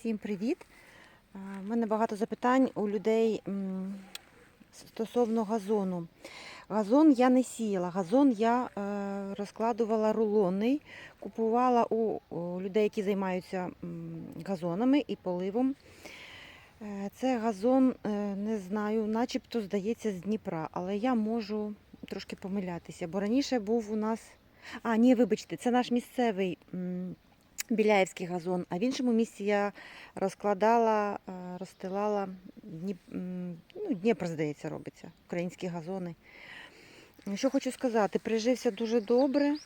Всім привіт! У мене багато запитань у людей стосовно газону. Газон я не сіяла, газон я е, розкладувала рулонний, купувала у, людей, які займаються газонами і поливом. Е, Це газон, е, не знаю, начебто здається з Дніпра, але я можу трошки помилятися, бо раніше був у нас. А, ні, вибачте, це наш місцевий м, біляєвський газон, а в іншому місці я розкладала, е, розстилала Дніп... ну, Дніпро, здається, робиться, українські газони. Що хочу сказати, прижився дуже добре,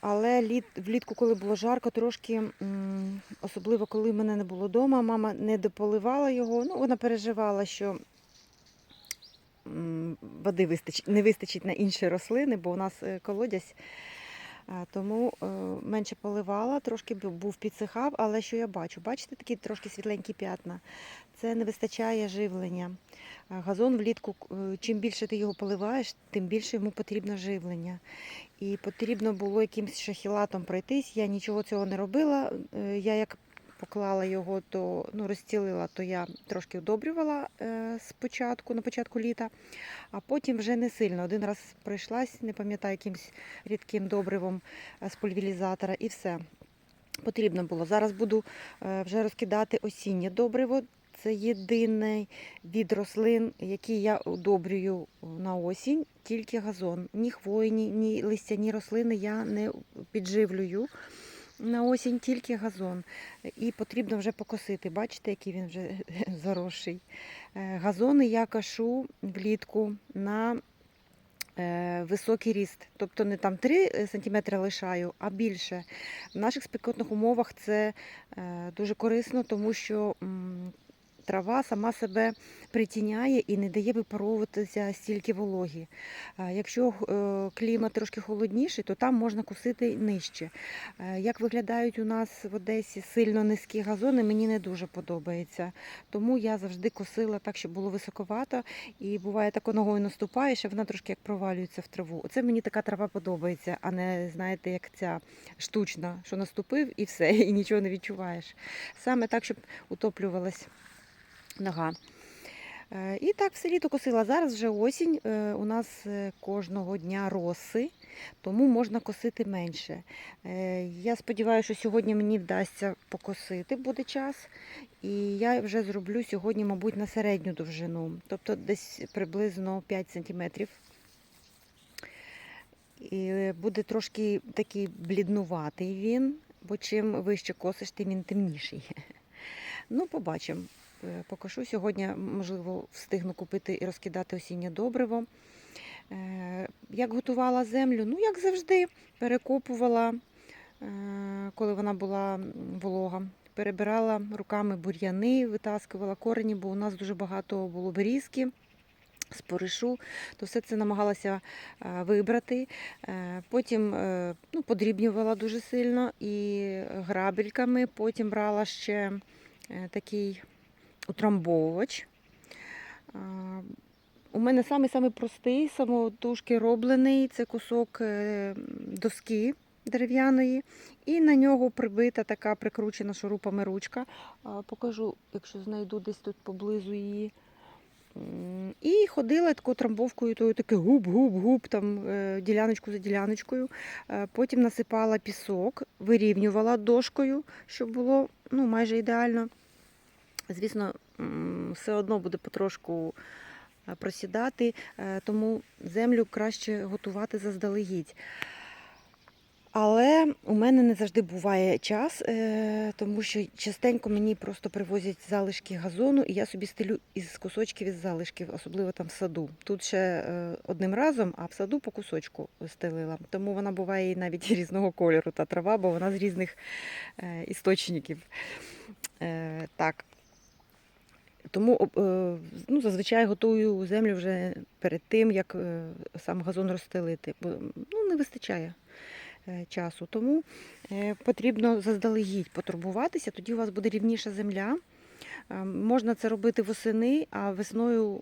але літ, влітку, коли було жарко, трошки, особливо коли мене не було вдома, мама не дополивала його. Ну, вона переживала, що води вистачить, не вистачить на інші рослини, бо у нас е, колодязь. А, Тому е, менше поливала, трошки бу- був підсихав, але що я бачу? Бачите такі трошки світленькі п'ятна? Це не вистачає живлення. Газон влітку, е, чим більше ти його поливаєш, тим більше йому потрібно живлення. І потрібно було якимось шахілатом пройтись. Я нічого цього не робила. Е, Я як поклала його, то ну, розцілила, то я трошки удобрювала е, спочатку, на початку літа, а потім вже не сильно. Один раз пройшлась, не пам'ятаю, якимсь рідким добривом е, з пульверізатора і все. Потрібно було. Зараз буду е, вже розкидати осіннє добриво. Це єдиний від рослин, який я удобрюю на осінь, тільки газон. Ні хвойні, ні листяні рослини я не підживлюю на осінь, тільки газон. І потрібно вже покосити. Бачите, який він вже заросший. Е, Газони я кашу влітку на е, високий ріст. Тобто не там 3 см лишаю, а більше. В наших спекотних умовах це е, дуже корисно, тому що трава сама себе притіняє і не дає випаровуватися стільки вологі. Якщо е, клімат трошки холодніший, то там можна косити нижче. Е, Як виглядають у нас в Одесі сильно низькі газони, мені не дуже подобається. Тому я завжди косила так, щоб було високовато. І буває тако ногою наступаєш, а вона трошки як провалюється в траву. Оце мені така трава подобається, а не знаєте, як ця штучна, що наступив і все, і нічого не відчуваєш. Саме так, щоб утоплювалась нога. Е, І так все літо косила. Зараз вже осінь. е, У нас е, кожного дня роси, тому можна косити менше. Я сподіваюся, що сьогодні мені вдасться покосити, буде час. І я вже зроблю сьогодні, мабуть, на середню довжину, тобто десь приблизно 5 см. І буде трошки такий бліднуватий він, бо чим вище косиш, тим він темніший. Ну, побачимо. Е, Покажу сьогодні, можливо, встигну купити і розкидати осіннє добриво. Е, Як готувала землю? Ну, як завжди, перекопувала, е, коли вона була волога. Перебирала руками бур'яни, витаскувала корені, бо у нас дуже багато було берізки, споришу, то все це намагалася вибрати. Потім ну, подрібнювала дуже сильно і грабельками. Потім брала ще такий утрамбовувач. У мене самий-самий простий, самотужки роблений. Це кусок е, доски дерев'яної, і на нього прибита така прикручена шурупами ручка. Покажу, якщо знайду десь тут поблизу її. І ходила такою трамбовкою, тою таке губ-губ-губ, там е, діляночку за діляночкою. Потім насипала пісок, вирівнювала дошкою, щоб було ну, майже ідеально. Звісно, все одно буде потрошку е, просідати, е, тому землю краще готувати заздалегідь. Але у мене не завжди буває час, е, тому що частенько мені просто привозять залишки газону, і я собі стелю із кусочків із залишків, особливо там в саду. Тут ще одним разом, а в саду по кусочку стелила. Тому вона буває навіть різного кольору та трава, бо вона з різних істочників. Так. Тому е, ну, зазвичай готую землю вже перед тим, як е, сам газон розстелити, бо ну, не вистачає е, часу. Тому потрібно заздалегідь потурбуватися, тоді у вас буде рівніша земля. Можна це робити восени, а весною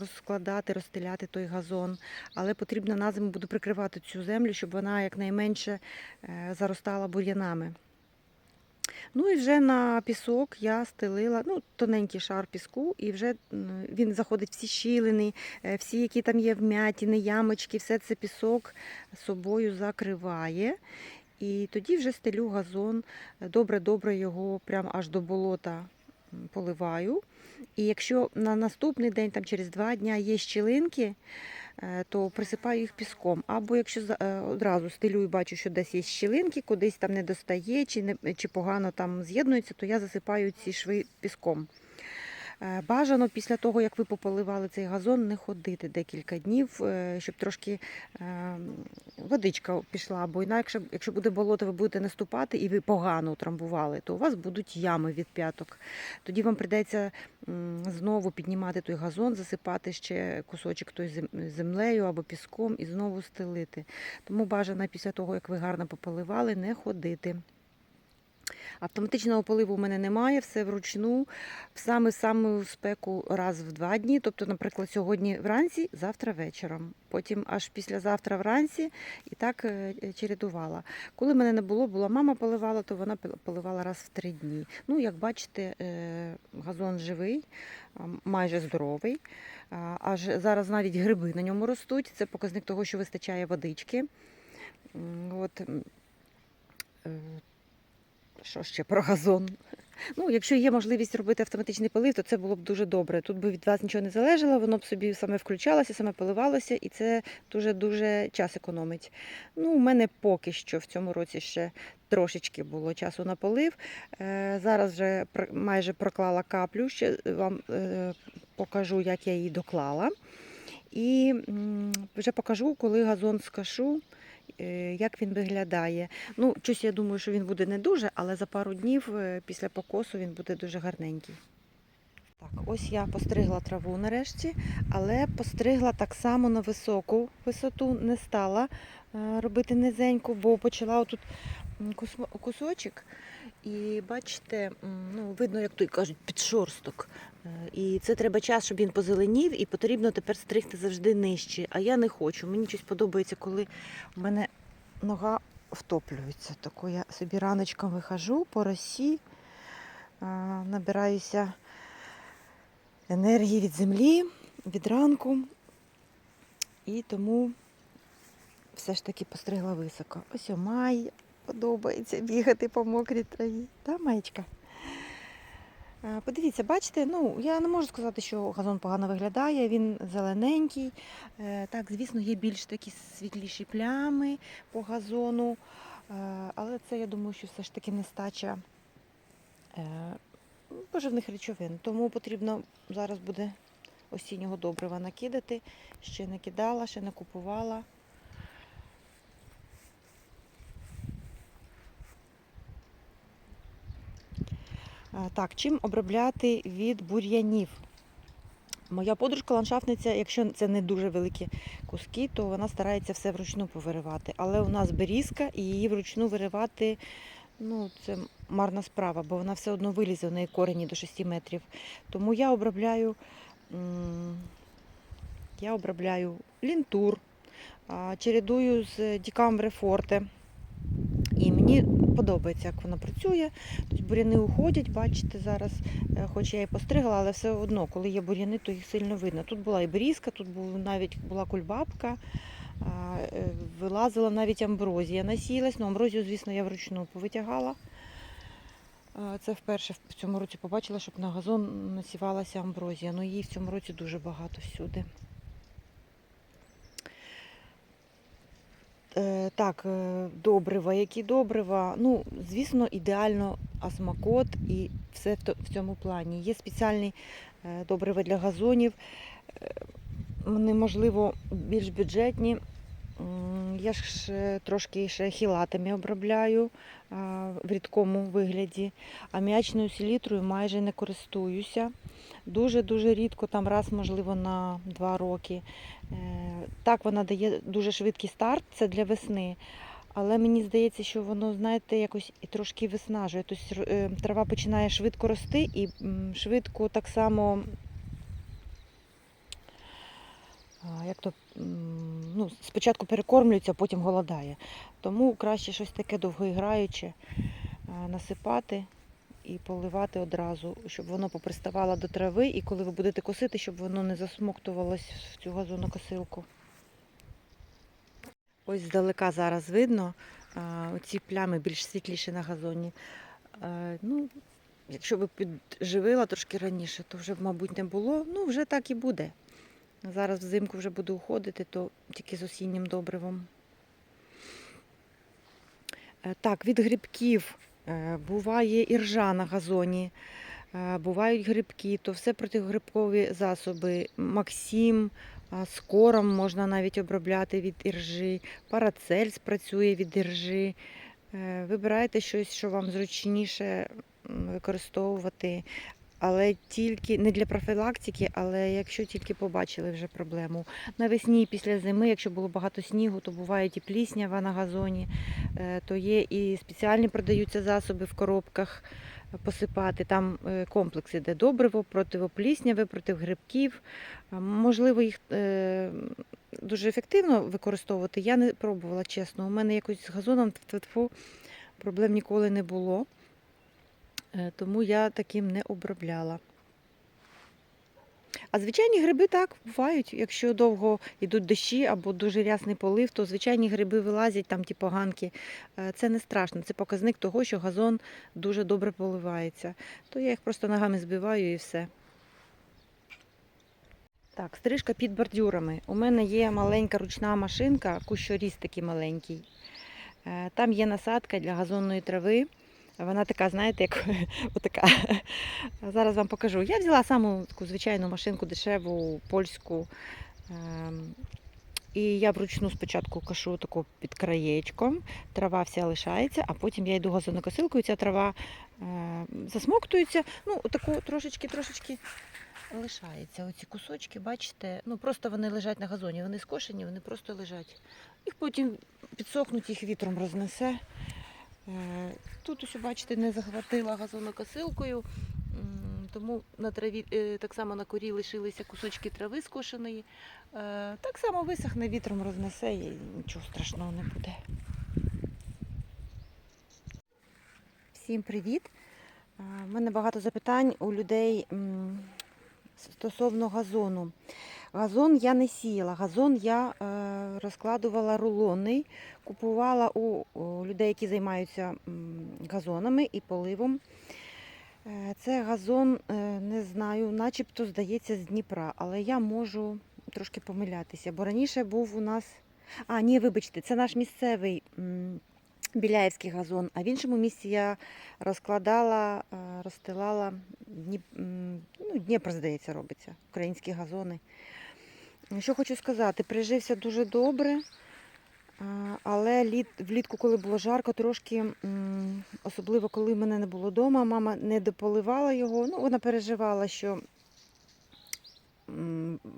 розкладати, розстеляти той газон. Але потрібно на зиму буду прикривати цю землю, щоб вона якнайменше заростала бур'янами. Ну і вже на пісок я стелила ну, тоненький шар піску, і вже він заходить всі щілини, е, всі, які там є вмятіни, ямочки, все це пісок собою закриває. І тоді вже стелю газон, добре-добре його прямо аж до болота поливаю. І якщо на наступний день, там через два дня є щілинки, то присипаю їх піском. Або якщо е, одразу стилю і бачу, що десь є щілинки, кудись там не достає, чи, не, чи погано там з'єднується, то я засипаю ці шви піском. Е, Бажано після того, як ви пополивали цей газон, не ходити декілька днів, е, щоб трошки е, водичка пішла. Бо інакше, якщо буде болото, ви будете наступати і ви погано утрамбували, то у вас будуть ями від п'яток. Тоді вам прийдеться знову піднімати той газон, засипати ще кусочок той землею або піском і знову стелити. Тому бажано після того, як ви гарно пополивали, не ходити. Автоматичного поливу у мене немає, все вручну, в саме саму спеку раз в два дні. Тобто, наприклад, сьогодні вранці, завтра вечором. Потім аж післязавтра вранці і так е, чередувала. Коли мене не було, була мама поливала, то вона поливала раз в три дні. Ну, як бачите, е, газон живий, майже здоровий. Аж зараз навіть гриби на ньому ростуть. Це показник того, що вистачає водички. От, е, що ще про газон? Ну, якщо є можливість робити автоматичний полив, то це було б дуже добре. Тут би від вас нічого не залежало, воно б собі саме включалося, саме поливалося, і це дуже-дуже час економить. Ну, у мене поки що в цьому році ще трошечки було часу на полив. Е, Зараз вже майже проклала каплю, ще вам е, покажу, як я її доклала. І вже покажу, коли газон скашу, як він виглядає. Ну, щось я думаю, що він буде не дуже, але за пару днів е, після покосу він буде дуже гарненький. Так, ось я постригла траву нарешті, але постригла так само на високу висоту, не стала е, робити низеньку, бо почала отут кусочок. І бачите, ну, видно, як той кажуть, підшорсток. Е, І це треба час, щоб він позеленів, і потрібно тепер стригти завжди нижче. А я не хочу. Мені щось подобається, коли в мене нога втоплюється. Тако я собі раночком вихожу по росі, набираюся енергії від землі, від ранку. І тому все ж таки постригла високо. Ось о май подобається бігати по мокрій траві. Та, маєчка? А, Подивіться, бачите, ну я не можу сказати, що газон погано виглядає, він зелененький. Е, Так, звісно, є більш такі світліші плями по газону, е, але це, я думаю, що все ж таки нестача е, поживних речовин. Тому потрібно зараз буде осіннього добрива накидати. Ще не кидала, ще не купувала. Так, чим обробляти від бур'янів? Моя подружка-ландшафтниця, якщо це не дуже великі куски, то вона старається все вручну повиривати. Але у нас берізка і її вручну виривати ну, це марна справа, бо вона все одно вилізе, у неї корені до 6 метрів. Тому я обробляю, я обробляю лінтур, чередую з Дікамбре Форте. І мені подобається, як вона працює. Тобто буряни уходять, бачите, зараз, е, хоч я і постригла, але все одно, коли є буряни, то їх сильно видно. Тут була і берізка, тут навіть була кульбабка, е, вилазила навіть амброзія. Насіялась, ну амброзію, звісно, я вручну повитягала. Це вперше в цьому році побачила, щоб на газон насівалася амброзія. Ну її в цьому році дуже багато всюди. Так, е, добрива, які добрива. Ну, звісно, ідеально асмакот і все в цьому плані. Є спеціальні е, добрива для газонів. Е, Вони, можливо, більш бюджетні. Я ж е, трошки ще хілатами обробляю в рідкому вигляді. Аміачною селітрою майже не користуюся. Дуже-дуже рідко, там раз, можливо, на два роки. Е, Так, вона дає дуже швидкий старт, це для весни. Але мені здається, що воно, знаєте, якось і трошки виснажує. Тобто е, трава починає швидко рости і швидко так само, як то, ну, спочатку перекормлюється, а потім голодає. Тому краще щось таке довгоіграюче насипати. І поливати одразу, щоб воно поприставало до трави, і коли ви будете косити, щоб воно не засмоктувалось в цю газонокосилку. Ось здалека зараз видно оці плями більш світліші на газоні. Ну, якщо би підживила трошки раніше, то вже, мабуть, не було. Ну, вже так і буде. Зараз взимку вже буду уходити, то тільки з осіннім добривом. Е, Так, від грибків буває іржа на газоні, е, бувають грибки, то все протигрибкові засоби. Максим, скором можна навіть обробляти від іржі, парацель спрацює від іржи. Е, Вибирайте щось, що вам зручніше використовувати, але тільки не для профілактики, але якщо тільки побачили вже проблему. Навесні після зими, якщо було багато снігу, то буває і пліснява на газоні, е, то є і спеціальні продаються засоби в коробках е, посипати. Там е, комплекс іде добриво, противоплісняве, проти грибків. Можливо, їх дуже ефективно використовувати. Я не пробувала, чесно. У мене якось з газоном тьфу-тьфу, проблем ніколи не було. Е, Тому я таким не обробляла. А звичайні гриби так бувають. Якщо довго йдуть дощі або дуже рясний полив, то звичайні гриби вилазять, там ті поганки. Е, Це не страшно. Це показник того, що газон дуже добре поливається. То я їх просто ногами збиваю і все. Так, стрижка під бордюрами. У мене є маленька ручна машинка, кущоріз такий маленький. Е, Там є насадка для газонної трави. Вона така, знаєте, як отака. Зараз вам покажу. Я взяла саму таку звичайну машинку дешеву, польську. Ем, І я вручну спочатку кашу таку під краєчком, трава вся лишається, а потім я йду газонокосилкою, ця трава е, засмоктується. Ну, отаку трошечки, трошечки лишається. Оці кусочки, бачите, ну просто вони лежать на газоні, вони скошені, вони просто лежать. Їх потім підсохнуть, їх вітром рознесе. Е, Тут ось, бачите, не захватила газонокосилкою, тому на траві, е, так само на корі лишилися кусочки трави скошеної. Е, Так само висохне, вітром рознесе і нічого страшного не буде. Всім привіт! У мене багато запитань у людей стосовно газону. Газон я не сіяла, газон я е, розкладувала рулонний, купувала у, людей, які займаються газонами і поливом. Е, Це газон, е, не знаю, начебто здається з Дніпра, але я можу трошки помилятися, бо раніше був у нас. А, ні, вибачте, це наш місцевий біляєвський газон, а в іншому місці я розкладала, розстилала ну, Дніпро, здається, робиться, українські газони. Що хочу сказати, прижився дуже добре, але літ, влітку, коли було жарко, трошки, особливо коли мене не було вдома, мама не дополивала його. Ну, вона переживала, що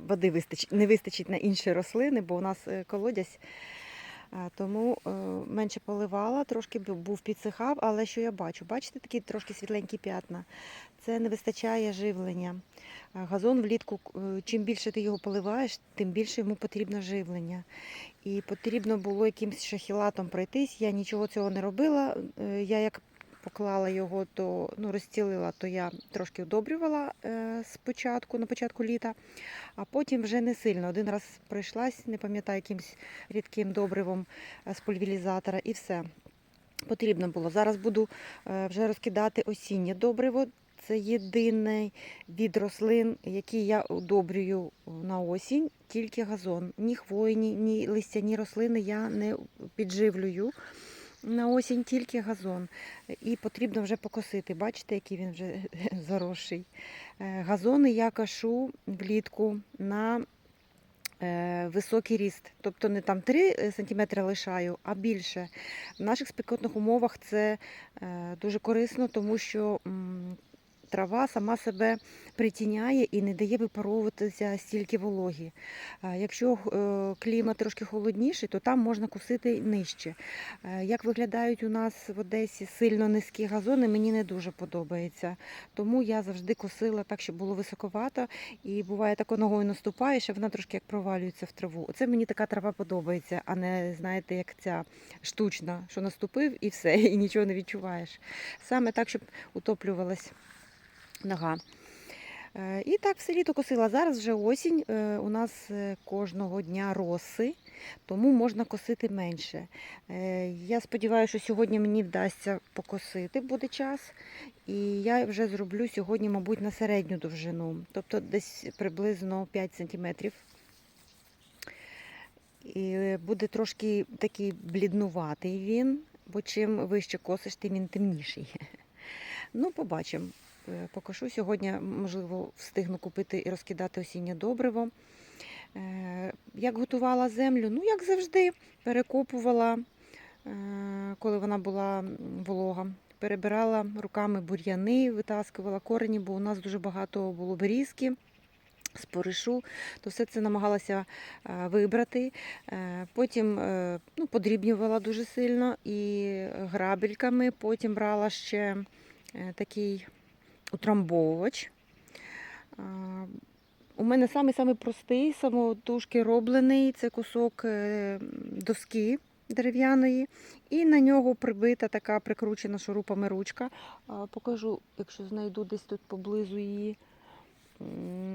води вистачить, не вистачить на інші рослини, бо у нас е, колодязь. А, Тому е, менше поливала, трошки був підсихав, але що я бачу? Бачите, такі трошки світленькі п'ятна. Це не вистачає живлення. Газон влітку, е, чим більше ти його поливаєш, тим більше йому потрібно живлення. І потрібно було якимось шахілатом пройтись. Я нічого цього не робила. Е, Я як поклала його, то ну, розцілила, то я трошки удобрювала е, спочатку, на початку літа, а потім вже не сильно. Один раз пройшлась, не пам'ятаю, якимсь рідким добривом е, з пульверізатора і все. Потрібно було. Зараз буду е, вже розкидати осіннє добриво. Це єдиний від рослин, який я удобрюю на осінь, тільки газон. Ні хвойні, ні листяні рослини я не підживлюю. На осінь тільки газон. І потрібно вже покосити. Бачите, який він вже заросший. Е, Газони я кашу влітку на е, високий ріст. Тобто не там 3 см лишаю, а більше. В наших спекотних умовах це е, дуже корисно, тому що трава сама себе притіняє і не дає випаровуватися стільки вологі. Якщо е, клімат трошки холодніший, то там можна косити нижче. Е, Як виглядають у нас в Одесі сильно низькі газони, мені не дуже подобається. Тому я завжди косила так, щоб було високовато. І буває тако ногою наступаєш, а вона трошки як провалюється в траву. Оце мені така трава подобається, а не знаєте, як ця штучна, що наступив і все, і нічого не відчуваєш. Саме так, щоб утоплювалась нога. Е, І так все літо косила. Зараз вже осінь. е, У нас е, кожного дня роси, тому можна косити менше. Я сподіваюся, що сьогодні мені вдасться покосити, буде час. І я вже зроблю сьогодні, мабуть, на середню довжину, тобто десь приблизно 5 сантиметрів. І буде трошки такий бліднуватий він, бо чим вище косиш, тим він темніший. Ну, побачимо. Е, Покажу сьогодні, можливо, встигну купити і розкидати осіннє добриво. Е, Як готувала землю? Ну, як завжди, перекопувала, е, коли вона була волога. Перебирала руками бур'яни, витаскувала корені, бо у нас дуже багато було берізки, споришу, то все це намагалася вибрати. Потім ну, подрібнювала дуже сильно і грабельками. Потім брала ще такий утрамбовувач. У мене самий-самий простий, самотужки роблений. Це кусок е, доски дерев'яної, і на нього прибита така прикручена шурупами ручка. Покажу, якщо знайду десь тут поблизу її.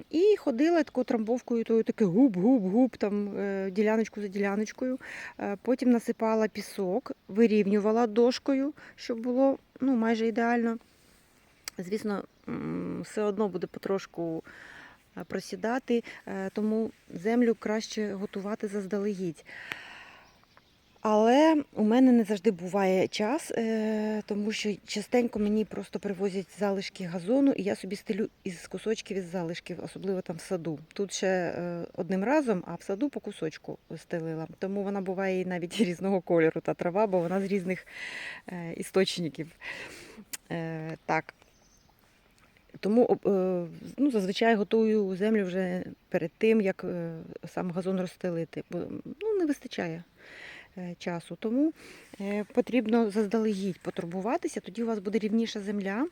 І ходила такою трамбовкою, тою таке губ-губ-губ, там е, діляночку за діляночкою. Е, Потім насипала пісок, вирівнювала дошкою, щоб було ну, майже ідеально. Звісно, все одно буде потрошку е, просідати, е, тому землю краще готувати заздалегідь. Але у мене не завжди буває час, е, тому що частенько мені просто привозять залишки газону, і я собі стелю із кусочків із залишків, особливо там в саду. Тут ще одним разом, а в саду по кусочку стелила. Тому вона буває і навіть різного кольору та трава, бо вона з різних істочників. Так. Тому е, ну, зазвичай готую землю вже перед тим, як е, сам газон розстелити, бо ну, не вистачає е, часу. Тому потрібно заздалегідь потурбуватися, тоді у вас буде рівніша земля.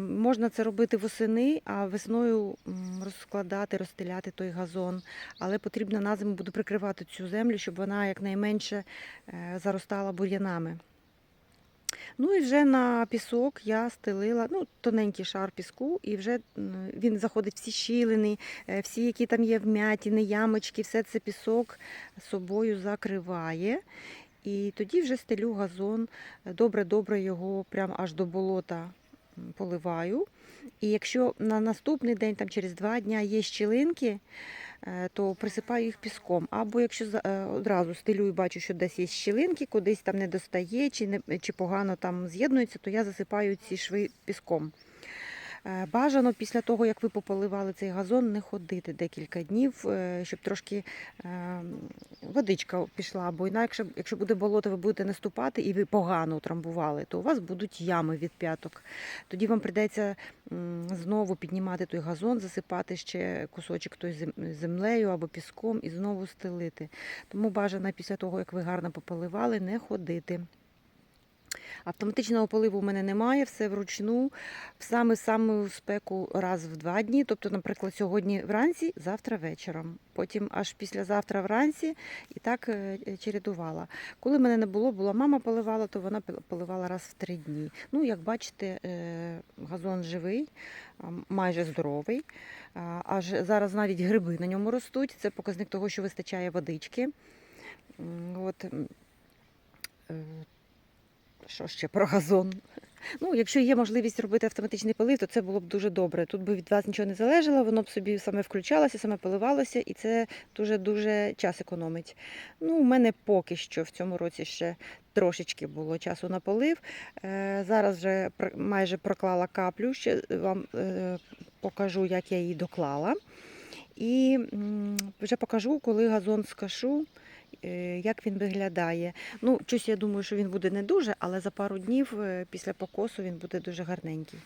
Можна це робити восени, а весною розкладати, розстеляти той газон. Але потрібно на зиму буде прикривати цю землю, щоб вона якнайменше заростала бур'янами. Ну і вже на пісок я стелила ну, тоненький шар піску, і вже він заходить всі щілини, е, всі, які там є вмятіни, ямочки, все це пісок собою закриває. І тоді вже стелю газон, добре-добре його прямо аж до болота поливаю. І якщо на наступний день, там через два дні є щілинки, е, то присипаю їх піском. Або якщо е, одразу стилю і бачу, що десь є щілинки, кудись там не достає, чи, не, чи погано там з'єднується, то я засипаю ці шви піском. Е, Бажано після того, як ви пополивали цей газон, не ходити декілька днів, е, щоб трошки е, водичка пішла. Бо інакше, якщо буде болото, ви будете наступати і ви погано утрамбували, то у вас будуть ями від п'яток. Тоді вам прийдеться знову піднімати той газон, засипати ще кусочок той зем- землею або піском і знову стелити. Тому бажано після того, як ви гарно пополивали, не ходити. Автоматичного поливу у мене немає, все вручну, в саме саму спеку раз в два дні. Тобто, наприклад, сьогодні вранці, завтра вечором. Потім аж післязавтра вранці і так е, е, чередувала. Коли мене не було, була мама поливала, то вона поливала раз в три дні. Ну, як бачите, е, газон живий, майже здоровий. Аж зараз навіть гриби на ньому ростуть. Це показник того, що вистачає водички. От, що ще про газон? Ну, якщо є можливість робити автоматичний полив, то це було б дуже добре. Тут би від вас нічого не залежало, воно б собі саме включалося, саме поливалося, і це дуже-дуже час економить. Ну, у мене поки що в цьому році ще трошечки було часу на полив. Е, Зараз вже майже проклала каплю, ще вам е, покажу, як я її доклала. І вже покажу, коли газон скашу, як він виглядає. Ну, щось я думаю, що він буде не дуже, але за пару днів е, після покосу він буде дуже гарненький.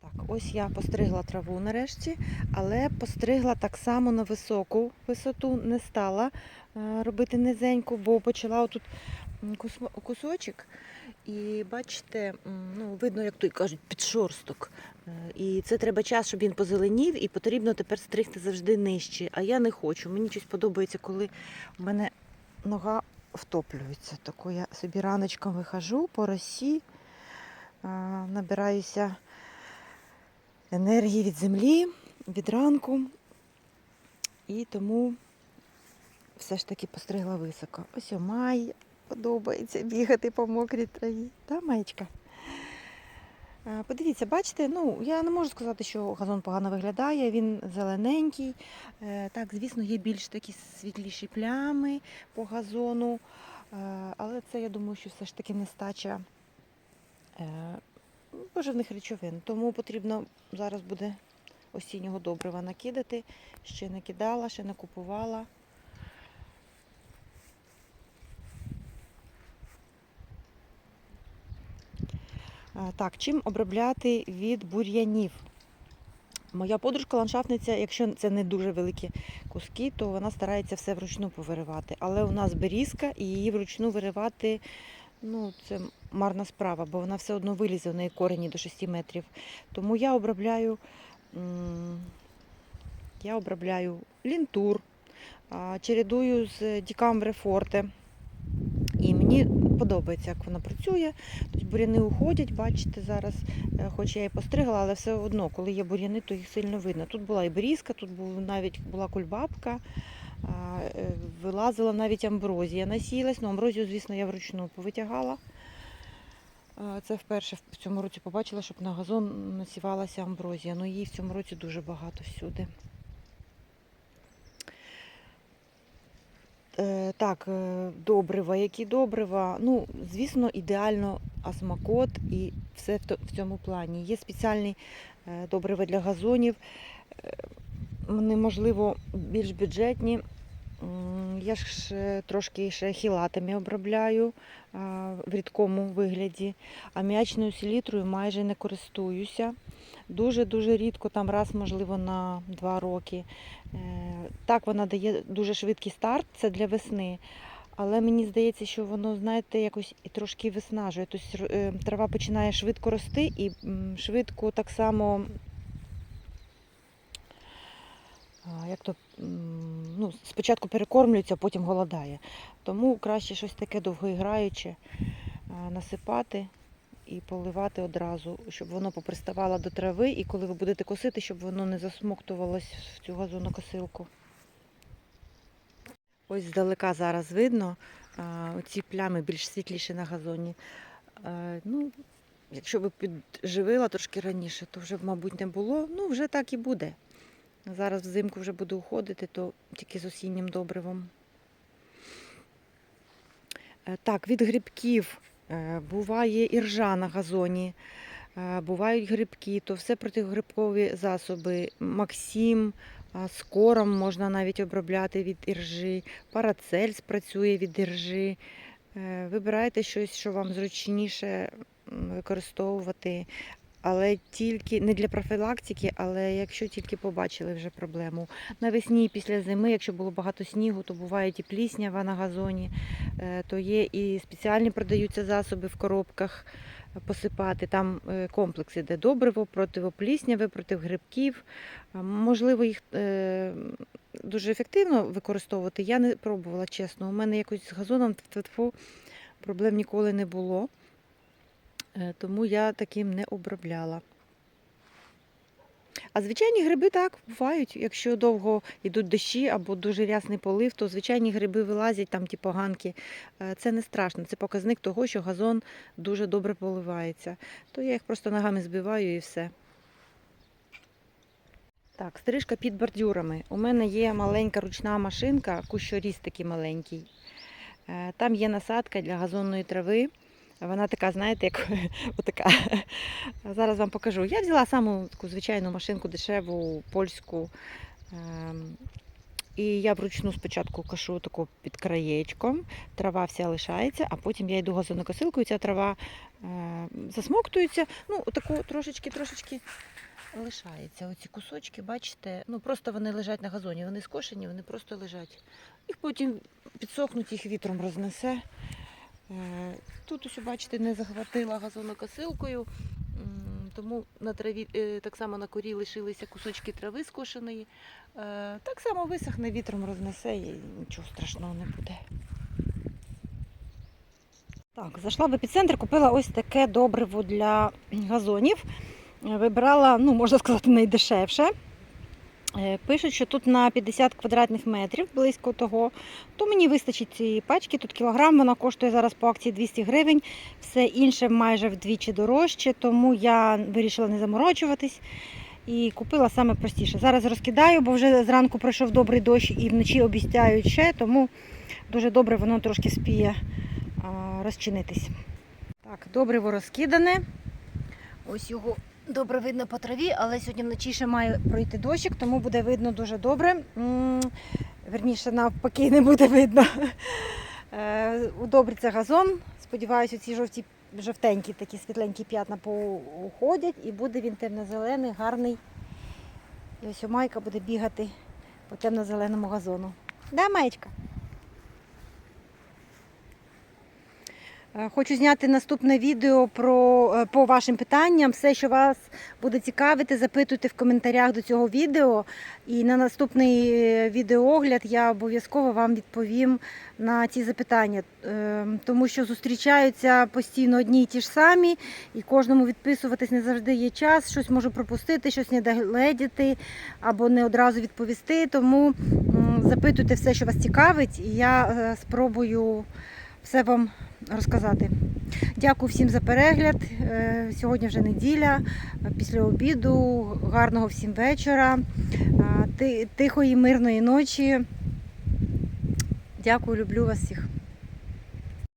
Так, ось я постригла траву нарешті, але постригла так само на високу висоту, не стала е, робити низеньку, бо почала отут кусочок. І бачите, ну, видно, як той кажуть, підшорсток. Е, І це треба час, щоб він позеленів, і потрібно тепер стригти завжди нижче. А я не хочу. Мені щось подобається, коли в мене нога втоплюється. Тако я собі раночком вихожу по росі, е, набираюся енергії від землі, від ранку. І тому все ж таки постригла високо. Ось о подобається бігати по мокрій траві. Та, маєчка? Е, Подивіться, бачите, ну я не можу сказати, що газон погано виглядає, він зелененький. Е, Так, звісно, є більш такі світліші плями по газону, е, але це я думаю, що все ж таки нестача поживних речовин. Тому потрібно зараз буде осіннього добрива накидати. Ще не кидала, ще не купувала. Так, чим обробляти від бур'янів? Моя подружка-ландшафтниця, якщо це не дуже великі куски, то вона старається все вручну повиривати. Але у нас берізка і її вручну виривати ну, це марна справа, бо вона все одно вилізе, в неї корені до 6 метрів. Тому я обробляю, я обробляю лінтур, чередую з Дікамбре Форте. Мені подобається, як вона працює. Тобто буряни уходять, бачите, зараз, е, хоч я і постригла, але все одно, коли є буряни, то їх сильно видно. Тут була і берізка, тут був, навіть була кульбабка, е, вилазила навіть амброзія насіялась. Ну, амброзію, звісно, я вручну повитягала. Це вперше в цьому році побачила, щоб на газон насівалася амброзія. Ну, її в цьому році дуже багато всюди. Так, е, добрива, які добрива. Ну, звісно, ідеально асмакот і все в цьому плані. Є спеціальні е, добрива для газонів. Е, Вони, можливо, більш бюджетні. Я ж е, трошки ще хілатами обробляю в рідкому вигляді. Аміачною селітрою майже не користуюся. Дуже-дуже рідко, там раз, можливо, на два роки. Е, Так, вона дає дуже швидкий старт, це для весни. Але мені здається, що воно, знаєте, якось і трошки виснажує. Тобто е, трава починає швидко рости і швидко так само, як то, ну, спочатку перекормлюється, а потім голодає. Тому краще щось таке довгоіграюче насипати і поливати одразу, щоб воно поприставало до трави, і коли ви будете косити, щоб воно не засмоктувалось в цю газонокосилку. Ось здалека зараз видно а, оці плями більш світліші на газоні. Ну, якщо би підживила трошки раніше, то вже, б, мабуть, не було. Ну, вже так і буде. Зараз взимку вже буду уходити, то тільки з осіннім добривом. Е, Так, від грибків е, буває іржа на газоні, е, бувають грибки, то все протигрибкові засоби. Максим, а, з кором можна навіть обробляти від іржи, парацель спрацює від іржи. Е, Вибирайте щось, що вам зручніше використовувати, але тільки не для профілактики, але якщо тільки побачили вже проблему. Навесні після зими, якщо було багато снігу, то буває і пліснява на газоні, е, то є і спеціальні продаються засоби в коробках посипати. Там е, комплекс іде добриво, противоплісняве, проти грибків. Можливо, їх е, дуже ефективно використовувати. Я не пробувала, чесно. У мене якось з газоном тьфу-тьфу, проблем ніколи не було. Е, Тому я таким не обробляла. А звичайні гриби так бувають. Якщо довго йдуть дощі або дуже рясний полив, то звичайні гриби вилазять, там ті поганки. Е, Це не страшно. Це показник того, що газон дуже добре поливається. То я їх просто ногами збиваю і все. Так, стрижка під бордюрами. У мене є маленька ручна машинка, кущоріз такий маленький. Е, Там є насадка для газонної трави. Вона така, знаєте, як отака. Зараз вам покажу. Я взяла саму таку звичайну машинку дешеву, польську. Ем, І я вручну спочатку кашу таку під краєчком, трава вся лишається, а потім я йду газонокосилкою, ця трава е, засмоктується. Ну, таку трошечки-трошечки лишається. Оці кусочки, бачите, ну просто вони лежать на газоні, вони скошені, вони просто лежать. Їх потім підсохнуть, їх вітром рознесе. Е, Тут ось, бачите, не захватила газонокосилкою, тому на траві е, так само на корі лишилися кусочки трави скошеної. Е, Так само висохне, вітром рознесе і нічого страшного не буде. Так, зайшла в епіцентр, купила ось таке добриво для газонів. Вибрала, ну, можна сказати, найдешевше. Е, Пишуть, що тут на 50 квадратних метрів близько того, то мені вистачить цієї пачки. Тут кілограм, вона коштує зараз по акції 200 гривень. Все інше майже вдвічі дорожче, тому я вирішила не заморочуватись і купила саме простіше. Зараз розкидаю, бо вже зранку пройшов добрий дощ і вночі обіцяють ще, тому дуже добре воно трошки спіє розчинитись. Так, добриво розкидане. Ось його добре видно по траві, але сьогодні вночі ще має пройти дощик, тому буде видно дуже добре. Верніше, навпаки, не буде видно. Е, Удобриться газон. Сподіваюся, ці жовті, жовтенькі такі світленькі п'ятна поуходять і буде він темно-зелений, гарний. І ось майка буде бігати по темно-зеленому газону. Да, Маєчка? Хочу зняти наступне відео про, е, по вашим питанням. Все, що вас буде цікавити, запитуйте в коментарях до цього відео. І на наступний е, відеоогляд я обов'язково вам відповім на ці запитання, Е, тому що зустрічаються постійно одні й ті ж самі, і кожному відписуватись не завжди є час. Щось можу пропустити, щось не догледіти або не одразу відповісти. Тому запитуйте все, що вас цікавить, і я е, спробую все вам розказати. Дякую всім за перегляд. Е, Сьогодні вже неділя, після обіду. Гарного всім вечора, тихої, мирної ночі. Дякую, люблю вас всіх.